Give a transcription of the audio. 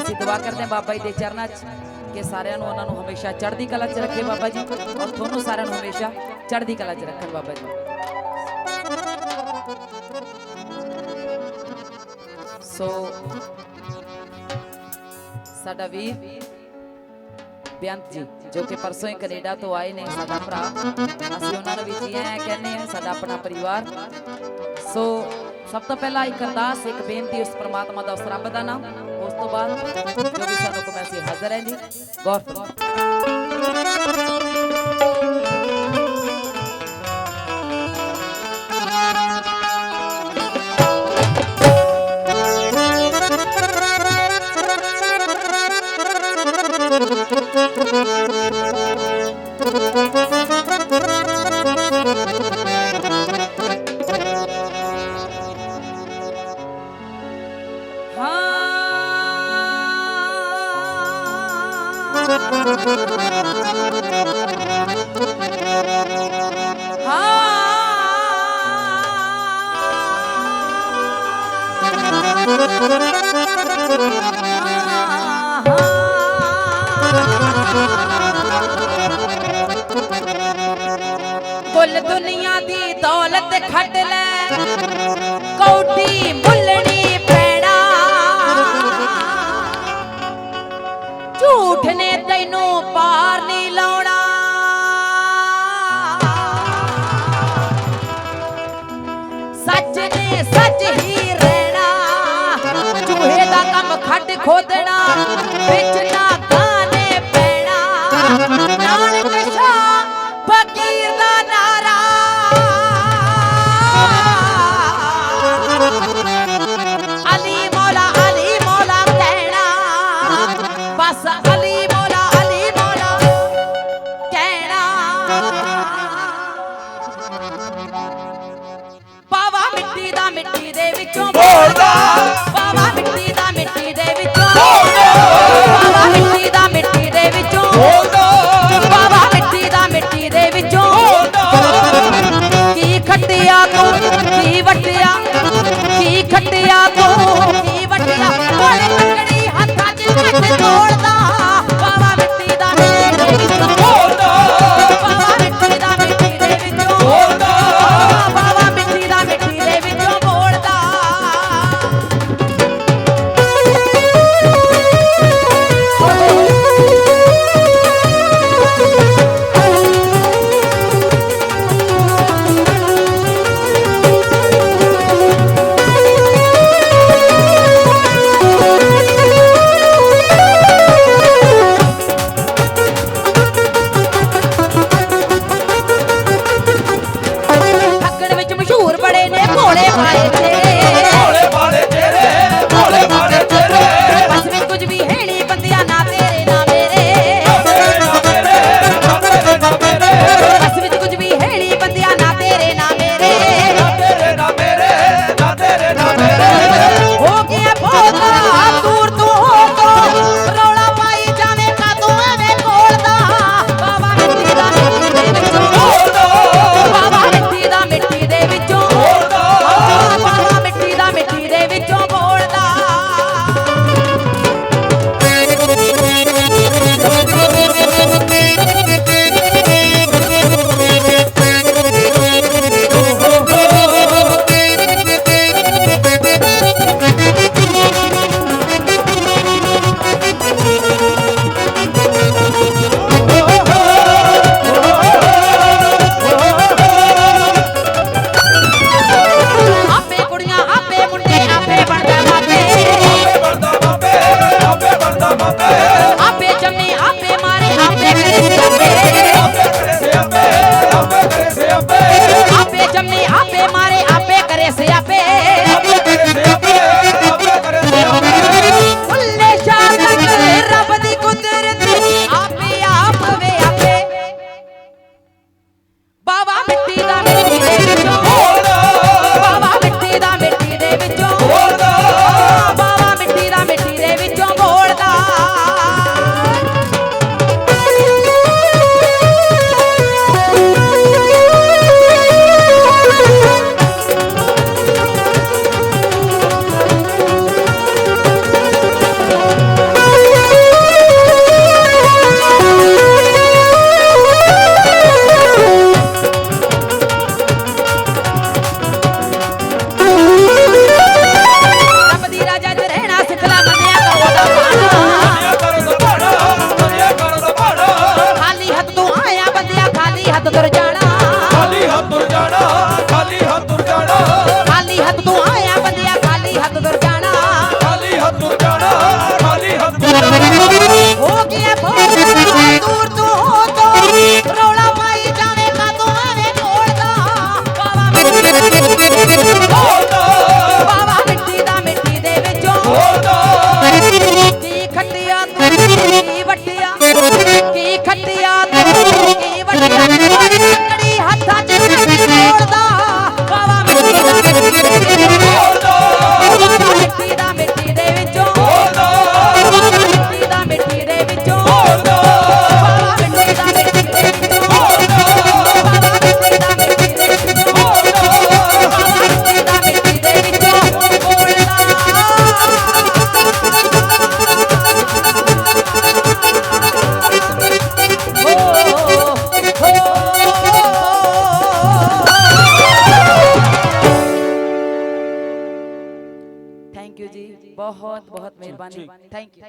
ਅਸੀਂ ਦੁਆ ਕਰਦੇ ਹਾਂ ਬਾਬਾ ਜੀ ਦੇ ਚਰਨਾਂ 'ਚ ਕਿ ਸਾਰਿਆਂ ਨੂੰ ਉਹਨਾਂ ਨੂੰ ਹਮੇਸ਼ਾ ਚੜ੍ਹਦੀ ਕਲਾ 'ਚ ਰੱਖੇ ਬਾਬਾ ਜੀ। ਔਰ ਤੁਹਾਨੂੰ ਸਾਰਿਆਂ ਨੂੰ ਹਮੇਸ਼ਾ ਚੜ੍ਹਦੀ ਕਲਾ 'ਚ ਰੱਖਣ ਬਾਬਾ ਜੀ। ਸੋ ਸਾਡਾ ਵੀਰ ਬੇਅੰਤ ਜੀ ਜੋ ਕਿ ਪਰਸੋਂ ਹੀ ਕੈਨੇਡਾ ਤੋਂ ਆਏ ਨੇ ਸਾਡਾ ਭਰਾ। ਅਸੀਂ ਉਹਨਾਂ ਨੂੰ ਵੀ ਜੀ ਆਇਆਂ ਕਹਿੰਦੇ ਆ ਸਾਡਾ ਆਪਣਾ ਪਰਿਵਾਰ। ਸੋ ਸਭ ਤੋਂ ਪਹਿਲਾਂ ਇੱਕ ਅਰਦਾਸ ਇੱਕ ਬੇਨਤੀ ਉਸ ਪ੍ਰਮਾਤਮਾ ਦਾ ਉਸ ਰੱਬ ਦਾ ਨਾਮ। ਤੋਂ ਬਾਅਦ ਜੋ ਸਾਨੂੰ ਕੋ ਅਸੀਂ ਹਾਜ਼ਰ ਹੈ ਜੀ ਗੌਰ ਕਰੋ ਕੁੱਲ ਦੌਲਤ ਖੱਟ ਲੈ। ਕੌਡੀ ਮੁੱਲਣੀ ਪੈਣਾ ਝੂਠ ਨੇ ਤੈਨੂੰ ਪਾਰ ਨਹੀਂ ਲਾਉਣਾ। ਸੱਚ ਨੇ ਸੱਚ ਹੀ ਰਹਿਣਾ। ਚੂਹੇ ਦਾ ਕੰਮ ਖੱਡ ਖੋਦਣਾ। ਵਿੱਚ এত ਬਹੁਤ ਬਹੁਤ ਮਿਹਰਬਾਨੀ ਥੈਂਕ ਯੂ